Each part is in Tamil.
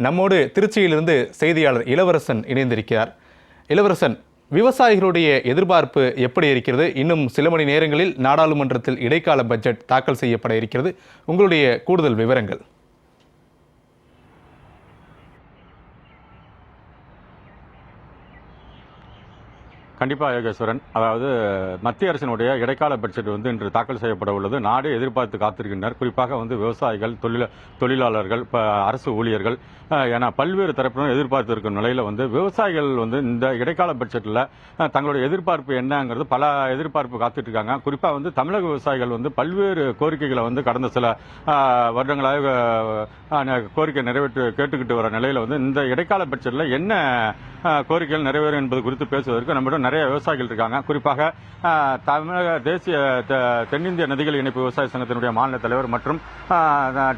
நம்மோடு திருச்சியிலிருந்து செய்தியாளர் இளவரசன் இணைந்திருக்கிறார். இளவரசன் விவசாயிகளுடைய எதிர்பார்ப்பு எப்படி இருக்கிறது? இன்னும் சில மணி நேரங்களில் நாடாளுமன்றத்தில் இடைக்கால பட்ஜெட் தாக்கல் செய்யப்பட இருக்கிறது. உங்களுடைய கூடுதல் விவரங்கள். கண்டிப்பாக யோகேஸ்வரன். அதாவது மத்திய அரசினுடைய இடைக்கால பட்ஜெட் வந்து இன்று தாக்கல் செய்யப்பட உள்ளது. நாடு எதிர்பார்த்து காத்திருக்கின்றனர். குறிப்பாக வந்து விவசாயிகள் தொழில தொழிலாளர்கள் அரசு ஊழியர்கள் ஏன்னா என பல்வேறு தரப்பினரும் எதிர்பார்த்து இருக்கும் நிலையில் வந்து விவசாயிகள் வந்து இந்த இடைக்கால பட்ஜெட்டில் தங்களுடைய எதிர்பார்ப்பு என்னங்கிறது பல எதிர்பார்ப்பு காத்துட்டு இருக்காங்க குறிப்பாக வந்து தமிழக விவசாயிகள் வந்து பல்வேறு கோரிக்கைகளை வந்து கடந்த சில வருடங்களாக ந- கோரிக்கை நிறைவேற்று கேட்டுக்கிட்டு வர நிலையில் வந்து இந்த இடைக்கால பட்ஜெட்டில் என்ன கோரிக்கைகள் நிறைவேறும் என்பது குறித்து பேசுவதற்கு நம்மிடம் நிறைய விவசாயிகள் இருக்காங்க. குறிப்பாக தமிழக தேசிய தெ- தென்னிந்திய நதிகள் இணைப்பு விவசாய சங்கத்தினுடைய மாநில தலைவர் மற்றும்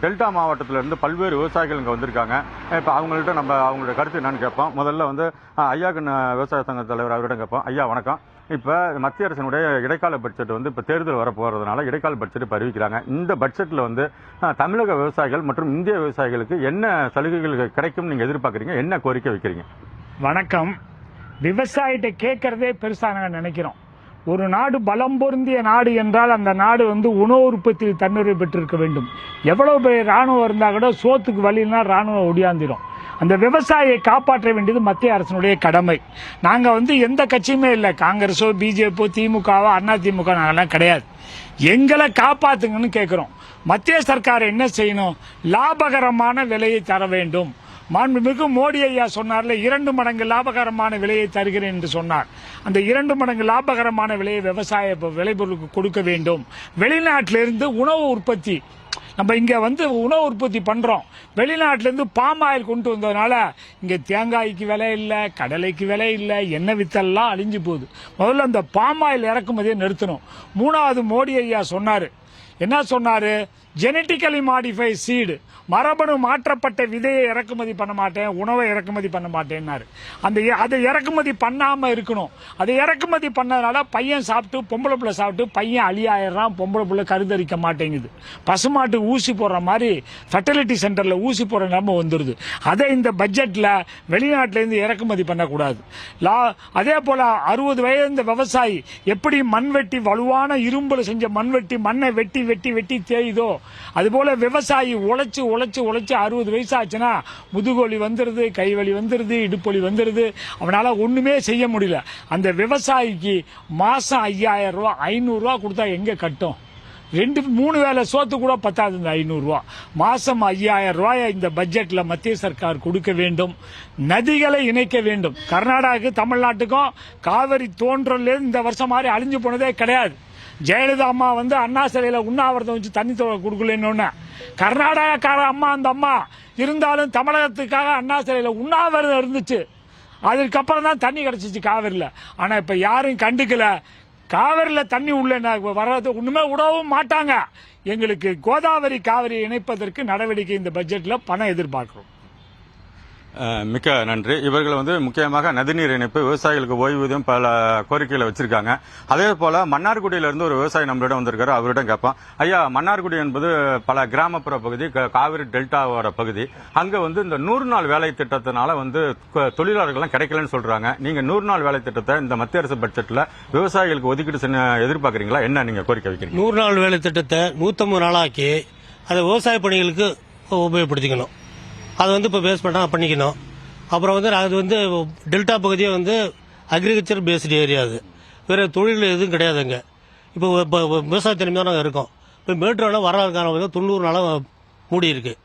டெல்டா மாவட்டத்திலிருந்து பல்வேறு விவசாயிகள் இங்கே வந்திருக்காங்க. இப்போ அவங்கள்ட்ட நம்ம அவங்களோட கருத்து என்னன்னு கேட்போம். முதல்ல வந்து அஹ், ஐயா கண்ண விவசாய சங்க தலைவர் அவரிடம் கேட்போம். ஐயா வணக்கம். இப்போ மத்திய அரசினுடைய இடைக்கால பட்ஜெட் வந்து இப்போ தேர்தல் வரப்போகிறதுனால இடைக்கால பட்ஜெட் இப்போ அறிவிக்கிறாங்க இந்த பட்ஜெட்டில் வந்து தமிழக விவசாயிகள் மற்றும் இந்திய விவசாயிகளுக்கு என்ன சலுகைகள் கிடைக்கும் நீங்கள் எதிர்பார்க்குறீங்க? என்ன கோரிக்கை வைக்கிறீங்க? வணக்கம். விவசாயிட்ட கேட்குறதே பெருசாக நாங்கள் நினைக்கிறோம். ஒரு நாடு பலம் பொருந்திய நாடு என்றால் அந்த நாடு வந்து உணவு உற்பத்தியில் தன்னுரிமை பெற்றிருக்க வேண்டும். எவ்வளோ பெரிய ராணுவம் இருந்தால் கூட சோத்துக்கு வழினா ராணுவம் ஒடியாந்திரும். அந்த விவசாயியை காப்பாற்ற வேண்டியது மத்திய அரசினுடைய கடமை. நாங்கள் வந்து எந்த கட்சியுமே இல்லை. காங்கிரஸோ பிஜேபியோ திமுகவோ அண்ணா திமுக நாங்கள்லாம் கிடையாது. எங்களை காப்பாத்துங்கன்னு கேட்குறோம் மத்திய சர்க்கார் என்ன செய்யணும்? லாபகரமான விலையை தர வேண்டும். மாண்புமிகு மோடி ஐயா சொன்னார்ல இரண்டு மடங்கு லாபகரமான விலையை தருகிறேன் என்று சொன்னார். அந்த இரண்டு மடங்கு லாபகரமான விலையை விவசாய விளைபொருளுக்கு கொடுக்க வேண்டும். வெளிநாட்டிலிருந்து உணவு உற்பத்தி நம்ம இங்கே வந்து உணவு உற்பத்தி பண்ணுறோம் வெளிநாட்டிலேருந்து பாம் ஆயில் கொண்டு வந்ததுனால இங்கே தேங்காய்க்கு விலை இல்லை கடலைக்கு விலை இல்லை எண்ணெய் வித்தெல்லாம் அழிஞ்சு போகுது. முதல்ல அந்த பாம் ஆயில் இறக்குமதியை நிறுத்தணும். மூணாவது மோடி ஐயா சொன்னார் என்ன சொன்னாரு? ஜெனட்டிக்கலி மாடிஃபை சீடு மரபணு மாற்றப்பட்ட விதையை இறக்குமதி பண்ண மாட்டேன் உணவை இறக்குமதி பண்ண மாட்டேன்னாரு. அந்த அதை இறக்குமதி பண்ணாம இருக்கணும். அதை இறக்குமதி பண்ணதுனால பையன் சாப்பிட்டு பொம்பளை பிள்ளை சாப்பிட்டு பையன் அழியாயிடுறான் பொம்பளை பிள்ளை கருதரிக்க மாட்டேங்குது. பசுமாட்டு ஊசி போடுற மாதிரி ஃபெர்டிலிட்டி சென்டர்ல ஊசி போடுற நிலைமை வந்துடுது அதை இந்த பட்ஜெட்ல வெளிநாட்டிலேருந்து இறக்குமதி பண்ணக்கூடாது. லா அதே போல அறுபது வயது இந்த விவசாயி எப்படி மண்வெட்டி வலுவான இரும்புல செஞ்ச மண்வெட்டி மண்ணை வெட்டி வெட்டி வெட்டி தேயுதோ? அதுபோல விவசாயி உழைச்சி உழைச்சி உழைச்சி அறுபது வயசு ஆச்சுன்னா முதுகொலி வந்துருது கைவலி வந்துடுது இடுப்பொலி வந்துருது. அவனால் ஒன்றுமே செய்ய முடியல. அந்த விவசாயிக்கு மாதம் ஐயாயிரம் ரூபா ஐநூறுரூவா கொடுத்தா எங்கே கட்டும்? ரெண்டு மூணு வேளை சோத்து கூட பத்தாது இந்த ஐநூறுரூவா மாதம் ஐயாயிரம் ரூபாயை இந்த பட்ஜெட்டில் மத்திய சர்க்கார் கொடுக்க வேண்டும். நதிகளை இணைக்க வேண்டும். கர்நாடகாவுக்கு தமிழ்நாட்டுக்கும் காவிரி தோன்றலேருந்து இந்த வருஷம் மாதிரி அழிஞ்சு போனதே கிடையாது. ஜெயலலிதா அம்மா வந்து அண்ணா சிலையில் உண்ணாவிரதம் வச்சு தண்ணி தொ- கொடுக்கலன்னு கர்நாடகாக்கார அம்மா அந்த அம்மா இருந்தாலும் தமிழகத்துக்காக அண்ணா சிலையில் உண்ணாவிரதம் இருந்துச்சு. அதுக்கப்புறம் தான் தண்ணி கிடச்சிச்சு காவிரியில். ஆனால் இப்போ யாரும் கண்டுக்கல. காவிரியில் தண்ணி உள்ள ந- வர்றது ஒன்றுமே விடவும் மாட்டாங்க. எங்களுக்கு கோதாவரி காவிரி இணைப்பதற்கு நடவடிக்கை இந்த பட்ஜெட்டில் பணம் எதிர்பார்க்குறோம். மிக்க நன்றி. இவர்கள் வந்து முக்கியமாக நதிநீர் இணைப்பு விவசாயிகளுக்கு ஓய்வூதியம் பல கோரிக்கைகளை வச்சிருக்காங்க. அதே போல மன்னார்குடியிலிருந்து ஒரு விவசாயி நம்மளிடம் வந்திருக்காரு அவரிடம் கேட்போம். ஐயா மன்னார்குடி என்பது பல கிராமப்புற பகுதி க- காவிரி டெல்டாவோட பகுதி. அங்க வந்து இந்த நூறு நாள் வேலை திட்டத்தினால வந்து தொழிலாளர்கள்லாம் கிடைக்கலன்னு சொல்றாங்க. நீங்க நூறு நாள் வேலை திட்டத்தை இந்த மத்திய அரசு பட்ஜெட்ல விவசாயிகளுக்கு ஒதுக்கீடு செய்ய எதிர்பார்க்குறீங்களா? என்ன நீங்க கோரிக்கை வைக்கிறீங்க? நூறு நாள் வேலை திட்டத்தை நூத்தம்பது நாளாக்கி அதை விவசாய பணிகளுக்கு உபயோகப்படுத்திக்கணும். அதை வந்து இப்போ பேஸ் பண்ணால் பண்ணிக்கணும். அப்புறம் வந்து அது வந்து டெல்டா பகுதியே வந்து அக்ரிகல்ச்சர் பேஸ்டு ஏரியா அது. வேறு தொழில் எதுவும் கிடையாது அங்கே. இப்போ இப்போ விவசாயத்தின் மீது நாங்கள் இருக்கோம். இப்போ மேட்டூரில் வரலாறுக்கான வந்து தொண்ணூறு நாளாக மூடி இருக்குது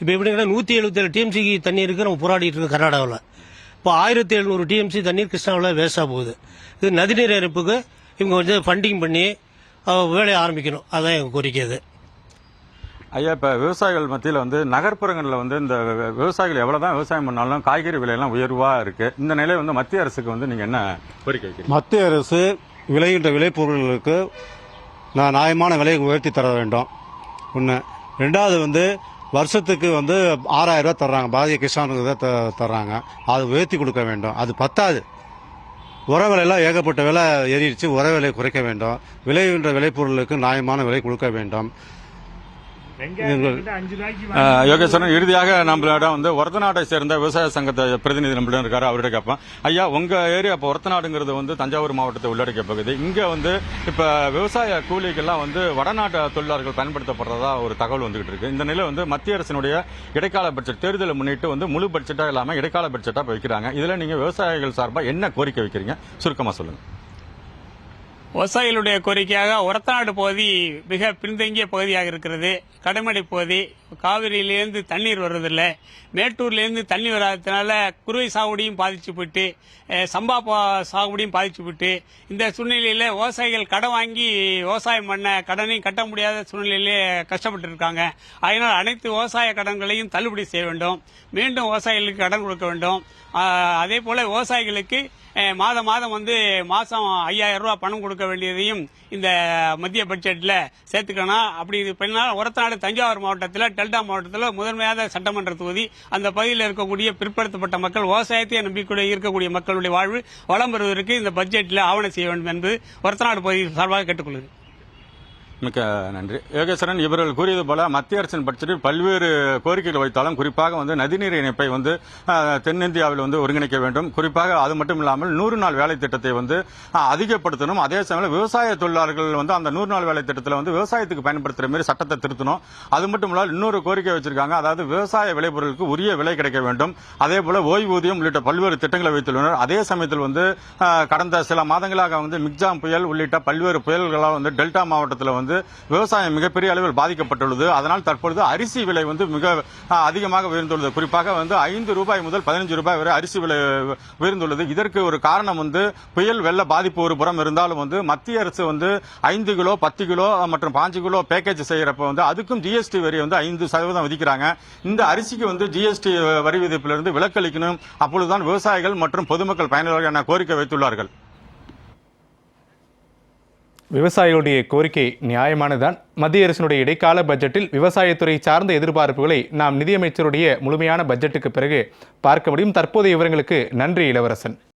இப்போ எப்படின்னா நூற்றி எழுபத்தேழு டிஎம்சிக்கு தண்ணி இருக்குது நம்ம போராடிட்டு இருக்கோம் கர்நாடகாவில். இப்போ ஆயிரத்தி எழுநூறு டிஎம்சி தண்ணீர் கிருஷ்ணாவில் வேஸ்டாக போகுது. இது நதிநீர் இணைப்புக்கு இவங்க வந்து ஃபண்டிங் பண்ணி வேலையை ஆரம்பிக்கணும். அதான் எங்கள் கோரிக்கை அது. ஐயா இப்போ விவசாயிகள் மத்தியில் வந்து நகர்ப்புறங்களில் வந்து இந்த வி- விவசாயிகள் எவ்வளவுதான் விவசாயம் பண்ணாலும் காய்கறி விலையெல்லாம் உயர்வாக இருக்குது இந்த நிலை வந்து மத்திய அரசுக்கு வந்து நீங்கள் என்ன கோரிக்கை மத்திய அரசு விளைகின்ற விளைபொருள்களுக்கு நான் நியாயமான விலையை உயர்த்தி தர வேண்டும். ஒன்று ரெண்டாவது வந்து வருஷத்துக்கு வந்து ஆறாயிரம் ரூபா தர்றாங்க. பாரதிய கிசானுக்கு தான் த- தர்றாங்க. அது உயர்த்தி கொடுக்க வேண்டும். அது பத்தாது. உர விலையெல்லாம் ஏகப்பட்ட விலை ஏறிடுச்சு. உர விலை குறைக்க வேண்டும். விளைகின்ற விளைபொருளுக்கு நியாயமான விலை கொடுக்க வேண்டும். யோகேஸ்வரன் இறுதியாக நம்மளிடம் வந்து ஒரத்தநாட்டை சேர்ந்த விவசாய சங்கத்தை பிரதிநிதி நம்மளிடம் இருக்காரு அவர்கிட்ட கேட்போம். ஐயா உங்க ஏரியா இப்போ ஒரத்தநாடுங்கிறது வந்து தஞ்சாவூர் மாவட்டத்தை உள்ளடக்கிய பகுதி. இங்க வந்து இப்ப விவசாய கூலிக்கெல்லாம் வந்து வடநாட்டு தொழிலாளர்கள் பயன்படுத்தப்படுறதா ஒரு தகவல் வந்துகிட்டு இருக்கு. இந்த நிலை வந்து மத்திய அரசினுடைய இடைக்கால பட்ஜெட் தேர்தலை முன்னிட்டு வந்து முழு பட்ஜெட்டா இல்லாம இடைக்கால பட்ஜெட்டா வைக்கிறாங்க. இதுல நீங்க விவசாயிகள் சார்பா என்ன கோரிக்கை வைக்கிறீங்க? சுருக்கமா சொல்லுங்க. விவசாயிகளுடைய கோரிக்கையாக ஒரத்தநாடு பகுதி மிக பின்தங்கிய பகுதியாக இருக்கிறது. கடமடை பகுதி காவிரியிலேருந்து தண்ணீர் வர்றதில்லை மேட்டூர்லேருந்து தண்ணி வராததுனால குருவை சாகுபடியும் பாதிச்சு போயிட்டு சம்பா பா- சாகுபடியும் பாதிச்சு போயிட்டு இந்த சூழ்நிலையில் விவசாயிகள் கடன் வாங்கி விவசாயம் பண்ண கடனையும் கட்ட முடியாத சூழ்நிலையிலே கஷ்டப்பட்டு இருக்காங்க அதனால் அனைத்து விவசாய கடன்களையும் தள்ளுபடி செய்ய வேண்டும். மீண்டும் விவசாயிகளுக்கு கடன் கொடுக்க வேண்டும். அதே போல் விவசாயிகளுக்கு மாதம் மாதம் வந்து மாதம் ஐயாயிரம் ரூபா பணம் கொடுக்க வேண்டியதையும் இந்த மத்திய பட்ஜெட்டில் சேர்த்துக்கணும் அப்படி இது பண்ணால் ஒரத்தநாடு தஞ்சாவூர் மாவட்டத்தில் டெல்டா மாவட்டத்தில் முதன்மையாக சட்டமன்ற தொகுதி அந்த பகுதியில் இருக்கக்கூடிய பிற்படுத்தப்பட்ட மக்கள் விவசாயத்தையே நம்பிக்கூட இருக்கக்கூடிய மக்களுடைய வாழ்வு வளம் பெறுவதற்கு இந்த பட்ஜெட்டில் ஆவணம் செய்ய வேண்டும் என்பது ஒரத்தநாடு பகுதி சார்பாக கேட்டுக்கொள்கிறேன். மிக்க நன்றி. யோகேஸ்வரன் இவர்கள் கூறியது போல மத்திய அரசின் பட்ஜெட்டில் பல்வேறு கோரிக்கைகள் வைத்தாலும் குறிப்பாக வந்து நதிநீர் இணைப்பை வந்து தென்னிந்தியாவில் வந்து ஒருங்கிணைக்க வேண்டும். குறிப்பாக அது மட்டும் இல்லாமல் நூறு நாள் வேலை திட்டத்தை வந்து அதிகப்படுத்தணும். அதே சமயம் விவசாய தொழிலாளர்கள் வந்து அந்த நூறு நாள் வேலை திட்டத்தில் வந்து விவசாயத்துக்கு பயன்படுத்துகிற மாதிரி சட்டத்தை திருத்தணும். அது மட்டும் இல்லாமல் இன்னொரு கோரிக்கை வச்சிருக்காங்க. அதாவது விவசாய விளைபொருளுக்கு உரிய விலை கிடைக்க வேண்டும். அதே போல ஓய்வூதியம் உள்ளிட்ட பல்வேறு திட்டங்களை வைத்துள்ளனர். அதே சமயத்தில் வந்து கடந்த சில மாதங்களாக வந்து மிக்ஜாம் புயல் உள்ளிட்ட பல்வேறு புயல்களால் வந்து டெல்டா மாவட்டத்தில் வந்து விவசாயம் மிகப்பெரிய அளவில் பாதிக்கப்பட்டுள்ளது. அதனால் தற்பொழுது அரிசி விலை வந்து மிக அதிகமாக உயர்ந்துள்ளது. குறிப்பாக வந்து ஐந்து ரூபாய் முதல் பதினஞ்சு ரூபாய் வரை அரிசி விலை உயர்ந்துள்ளது. இதற்கு ஒரு காரணம் வந்து புயல் வெள்ள பாதிப்பு ஒரு புறம் இருந்தாலும் வந்து மத்திய அரசு வந்து ஐந்து கிலோ பத்து கிலோ மற்றும் பாஞ்சு கிலோ பேக்கேஜ் செய்யறப்ப வந்து அதுக்கும் ஜிஎஸ்டி வரி வந்து ஐந்து சதவீதம் விதிக்கிறாங்க. இந்த அரிசிக்கு வந்து ஜிஎஸ்டி வரி விதிப்பிலிருந்து விலக்களிக்கணும். அப்பொழுதுதான் விவசாயிகள் மற்றும் பொதுமக்கள் பயனாளர்கள் என கோரிக்கை வைத்துள்ளார்கள். விவசாயிகளுடைய கோரிக்கை நியாயமானதுதான். மத்திய அரசினுடைய இடைக்கால பட்ஜெட்டில் விவசாயத்துறை சார்ந்த எதிர்பார்ப்புகளை நாம் நிதியமைச்சருடைய முழுமையான பட்ஜெட்டுக்கு பிறகு பார்க்க முடியும். தற்போதைய விவரங்களுக்கு நன்றி இளவரசன்.